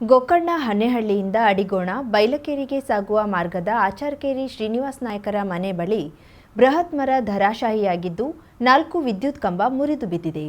ಗೋಕರ್ಣ ಹನ್ನೆಹಳ್ಳಿಯಿಂದ ಅಡಿಗೋಣ, ಬೈಲಕೇರಿಗೆ ಸಾಗುವ ಮಾರ್ಗದ ಆಚಾರ್ಕೇರಿ ಶ್ರೀನಿವಾಸ್ ನಾಯಕರ ಮನೆ ಬಳಿ ಬೃಹತ್ ಮರ ಧರಾಶಾಹಿಯಾಗಿದ್ದು ನಾಲ್ಕು ವಿದ್ಯುತ್ ಕಂಬ ಮುರಿದು ಬಿದ್ದಿದೆ.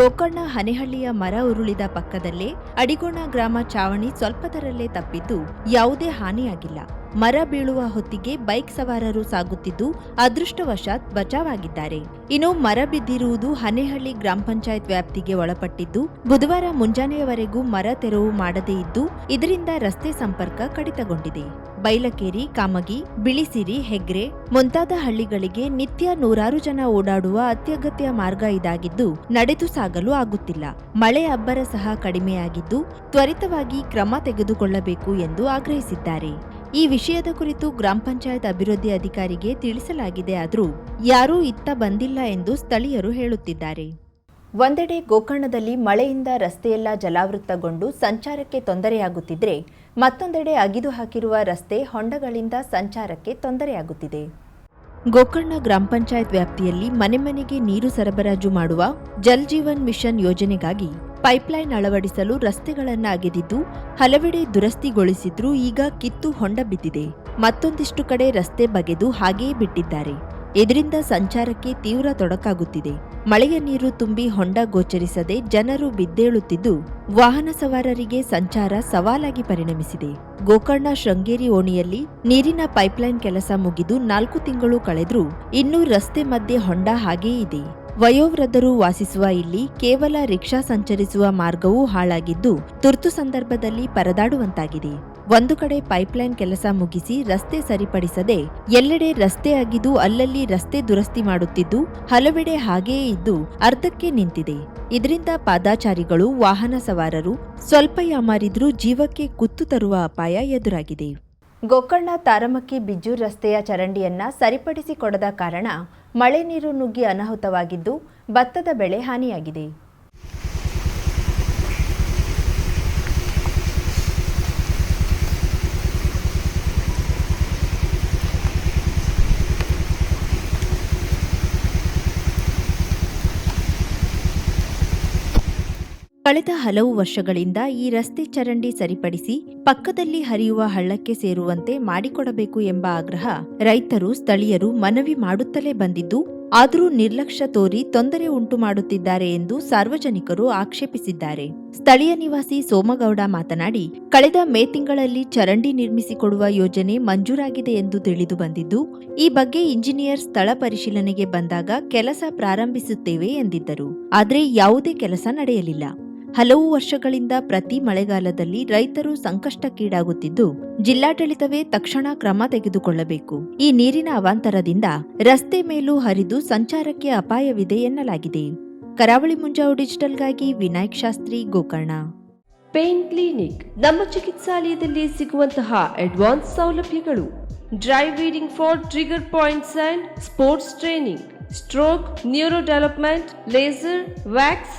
ಗೋಕರ್ಣ ಹನೆಹಳ್ಳಿಯ ಮರ ಉರುಳಿದ ಪಕ್ಕದಲ್ಲೇ ಅಡಿಗೋಣ ಗ್ರಾಮ ಚಾವಣಿ ಸ್ವಲ್ಪದರಲ್ಲೇ ತಪ್ಪಿದ್ದು ಯಾವುದೇ ಹಾನಿಯಾಗಿಲ್ಲ. ಮರ ಬೀಳುವ ಹೊತ್ತಿಗೆ ಬೈಕ್ ಸವಾರರು ಸಾಗುತ್ತಿದ್ದು ಅದೃಷ್ಟವಶಾತ್ ಬಚಾವಾಗಿದ್ದಾರೆ. ಇನ್ನು ಮರ ಬಿದ್ದಿರುವುದು ಹನೇಹಳ್ಳಿ ಗ್ರಾಮ ಪಂಚಾಯತ್ ವ್ಯಾಪ್ತಿಗೆ ಒಳಪಟ್ಟಿದ್ದು, ಬುಧವಾರ ಮುಂಜಾನೆಯವರೆಗೂ ಮರ ತೆರವು ಮಾಡದೇ ಇದ್ದು, ಇದರಿಂದ ರಸ್ತೆ ಸಂಪರ್ಕ ಕಡಿತಗೊಂಡಿದೆ. ಬೈಲಕೇರಿ, ಕಾಮಗಿ, ಬಿಳಿಸಿರಿ, ಹೆಗ್ರೆ ಮುಂತಾದ ಹಳ್ಳಿಗಳಿಗೆ ನಿತ್ಯ ನೂರಾರು ಜನ ಓಡಾಡುವ ಅತ್ಯಗತ್ಯ ಮಾರ್ಗ ಇದಾಗಿದ್ದು, ನಡೆದು ಸಾಗಲು ಆಗುತ್ತಿಲ್ಲ. ಮಳೆ ಅಬ್ಬರ ಸಹ ಕಡಿಮೆಯಾಗಿದ್ದು, ತ್ವರಿತವಾಗಿ ಕ್ರಮ ತೆಗೆದುಕೊಳ್ಳಬೇಕು ಎಂದು ಆಗ್ರಹಿಸಿದ್ದಾರೆ. ಈ ವಿಷಯದ ಕುರಿತು ಗ್ರಾಮ ಪಂಚಾಯತ್ ಅಭಿವೃದ್ಧಿ ಅಧಿಕಾರಿಗೆ ತಿಳಿಸಲಾಗಿದೆ ಆದರೂ ಯಾರೂ ಇತ್ತ ಬಂದಿಲ್ಲ ಎಂದು ಸ್ಥಳೀಯರು ಹೇಳುತ್ತಿದ್ದಾರೆ. ಒಂದೆಡೆ ಗೋಕರ್ಣದಲ್ಲಿ ಮಳೆಯಿಂದ ರಸ್ತೆಯೆಲ್ಲ ಜಲಾವೃತಗೊಂಡು ಸಂಚಾರಕ್ಕೆ ತೊಂದರೆಯಾಗುತ್ತಿದ್ರೆ ಮತ್ತೊಂದೆಡೆ ಅಗಿದು ಹಾಕಿರುವ ರಸ್ತೆ ಹೊಂಡಗಳಿಂದ ಸಂಚಾರಕ್ಕೆ ತೊಂದರೆಯಾಗುತ್ತಿದೆ. ಗೋಕರ್ಣ ಗ್ರಾಮ ಪಂಚಾಯತ್ ವ್ಯಾಪ್ತಿಯಲ್ಲಿ ಮನೆ ಮನೆಗೆ ನೀರು ಸರಬರಾಜು ಮಾಡುವ ಜಲ್ ಜೀವನ್ ಮಿಷನ್ ಯೋಜನೆಗಾಗಿ ಪೈಪ್ಲೈನ್ ಅಳವಡಿಸಲು ರಸ್ತೆಗಳನ್ನು ಅಗೆದಿದ್ದು ಹಲವೆಡೆ ದುರಸ್ತಿಗೊಳಿಸಿದ್ರೂ ಈಗ ಕಿತ್ತು ಹೊಂಡ ಬಿದ್ದಿದೆ ಮತ್ತೊಂದಿಷ್ಟು ಕಡೆ ರಸ್ತೆ ಬಗೆದು ಹಾಗೆಯೇ ಬಿಟ್ಟಿದ್ದಾರೆ. ಇದರಿಂದ ಸಂಚಾರಕ್ಕೆ ತೀವ್ರ ತೊಡಕಾಗುತ್ತಿದೆ. ಮಳೆಯ ನೀರು ತುಂಬಿ ಹೊಂಡ ಗೋಚರಿಸದೆ ಜನರು ಬಿದ್ದೇಳುತ್ತಿದ್ದು ವಾಹನ ಸವಾರರಿಗೆ ಸಂಚಾರ ಸವಾಲಾಗಿ ಪರಿಣಮಿಸಿದೆ. ಗೋಕರ್ಣ ಶೃಂಗೇರಿ ಓಣಿಯಲ್ಲಿ ನೀರಿನ ಪೈಪ್ಲೈನ್ ಕೆಲಸ ಮುಗಿದು ನಾಲ್ಕು ತಿಂಗಳು ಕಳೆದ್ರೂ ಇನ್ನೂ ರಸ್ತೆ ಮಧ್ಯೆ ಹೊಂಡ ಹಾಗೇ ಇದೆ. ವಯೋವೃದ್ಧರು ವಾಸಿಸುವ ಇಲ್ಲಿ ಕೇವಲ ರಿಕ್ಷಾ ಸಂಚರಿಸುವ ಮಾರ್ಗವೂ ಹಾಳಾಗಿದ್ದು, ತುರ್ತು ಸಂದರ್ಭದಲ್ಲಿ ಪರದಾಡುವಂತಾಗಿದೆ. ಒಂದು ಕಡೆ ಪೈಪ್ಲೈನ್ ಕೆಲಸ ಮುಗಿಸಿ ರಸ್ತೆ ಸರಿಪಡಿಸದೆ, ಎಲ್ಲೆಡೆ ರಸ್ತೆ ಆಗಿದ್ದು ಅಲ್ಲಲ್ಲಿ ರಸ್ತೆ ದುರಸ್ತಿ ಮಾಡುತ್ತಿದ್ದು, ಹಲವೆಡೆ ಹಾಗೆಯೇ ಇದ್ದು ಅರ್ಧಕ್ಕೆ ನಿಂತಿದೆ. ಇದರಿಂದ ಪಾದಾಚಾರಿಗಳು, ವಾಹನ ಸವಾರರು ಸ್ವಲ್ಪ ಯಾಮಾರಿದ್ರೂ ಜೀವಕ್ಕೆ ಕುತ್ತು ತರುವ ಅಪಾಯ ಎದುರಾಗಿದೆ. ಗೋಕರ್ಣ ತಾರಮಕ್ಕಿ ಬಿಜ್ಜೂರ್ ರಸ್ತೆಯ ಚರಂಡಿಯನ್ನ ಸರಿಪಡಿಸಿಕೊಡದ ಕಾರಣ ಮಳೆ ನೀರು ನುಗ್ಗಿ ಅನಾಹುತವಾಗಿದ್ದು ಭತ್ತದ ಬೆಳೆ ಹಾನಿಯಾಗಿದೆ. ಕಳೆದ ಹಲವು ವರ್ಷಗಳಿಂದ ಈ ರಸ್ತೆ ಚರಂಡಿ ಸರಿಪಡಿಸಿ ಪಕ್ಕದಲ್ಲಿ ಹರಿಯುವ ಹಳ್ಳಕ್ಕೆ ಸೇರುವಂತೆ ಮಾಡಿಕೊಡಬೇಕು ಎಂಬ ಆಗ್ರಹ ರೈತರು, ಸ್ಥಳೀಯರು ಮನವಿ ಮಾಡುತ್ತಲೇ ಬಂದಿದ್ದು, ಆದರೂ ನಿರ್ಲಕ್ಷ್ಯ ತೋರಿ ತೊಂದರೆ ಉಂಟು ಮಾಡುತ್ತಿದ್ದಾರೆ ಎಂದು ಸಾರ್ವಜನಿಕರು ಆಕ್ಷೇಪಿಸಿದ್ದಾರೆ. ಸ್ಥಳೀಯ ನಿವಾಸಿ ಸೋಮಗೌಡ ಮಾತನಾಡಿ, ಕಳೆದ ಮೇ ತಿಂಗಳಲ್ಲಿ ಚರಂಡಿ ನಿರ್ಮಿಸಿಕೊಡುವ ಯೋಜನೆ ಮಂಜೂರಾಗಿದೆ ಎಂದು ತಿಳಿದು ಬಂದಿದ್ದು, ಈ ಬಗ್ಗೆ ಇಂಜಿನಿಯರ್ ಸ್ಥಳ ಪರಿಶೀಲನೆಗೆ ಬಂದಾಗ ಕೆಲಸ ಪ್ರಾರಂಭಿಸುತ್ತೇವೆ ಎಂದಿದ್ದರು. ಆದರೆ ಯಾವುದೇ ಕೆಲಸ ನಡೆಯಲಿಲ್ಲ. ಹಲವು ವರ್ಷಗಳಿಂದ ಪ್ರತಿ ಮಳೆಗಾಲದಲ್ಲಿ ರೈತರು ಸಂಕಷ್ಟಕ್ಕೀಡಾಗುತ್ತಿದ್ದು, ಜಿಲ್ಲಾಡಳಿತವೇ ತಕ್ಷಣ ಕ್ರಮ ತೆಗೆದುಕೊಳ್ಳಬೇಕು. ಈ ನೀರಿನ ಅವಾಂತರದಿಂದ ರಸ್ತೆ ಮೇಲೂ ಹರಿದು ಸಂಚಾರಕ್ಕೆ ಅಪಾಯವಿದೆ ಎನ್ನಲಾಗಿದೆ. ಕರಾವಳಿ ಮುಂಜಾವು ಡಿಜಿಟಲ್ಗಾಗಿ ವಿನಾಯಕ್ ಶಾಸ್ತ್ರಿ, ಗೋಕರ್ಣ. ಪೇನ್ ಕ್ಲಿನಿಕ್, ನಮ್ಮ ಚಿಕಿತ್ಸಾಲಯದಲ್ಲಿ ಸಿಗುವಂತಹ ಅಡ್ವಾನ್ಸ್ ಸೌಲಭ್ಯಗಳು. Dry needling for trigger points and sports training. Stroke neuro development laser, wax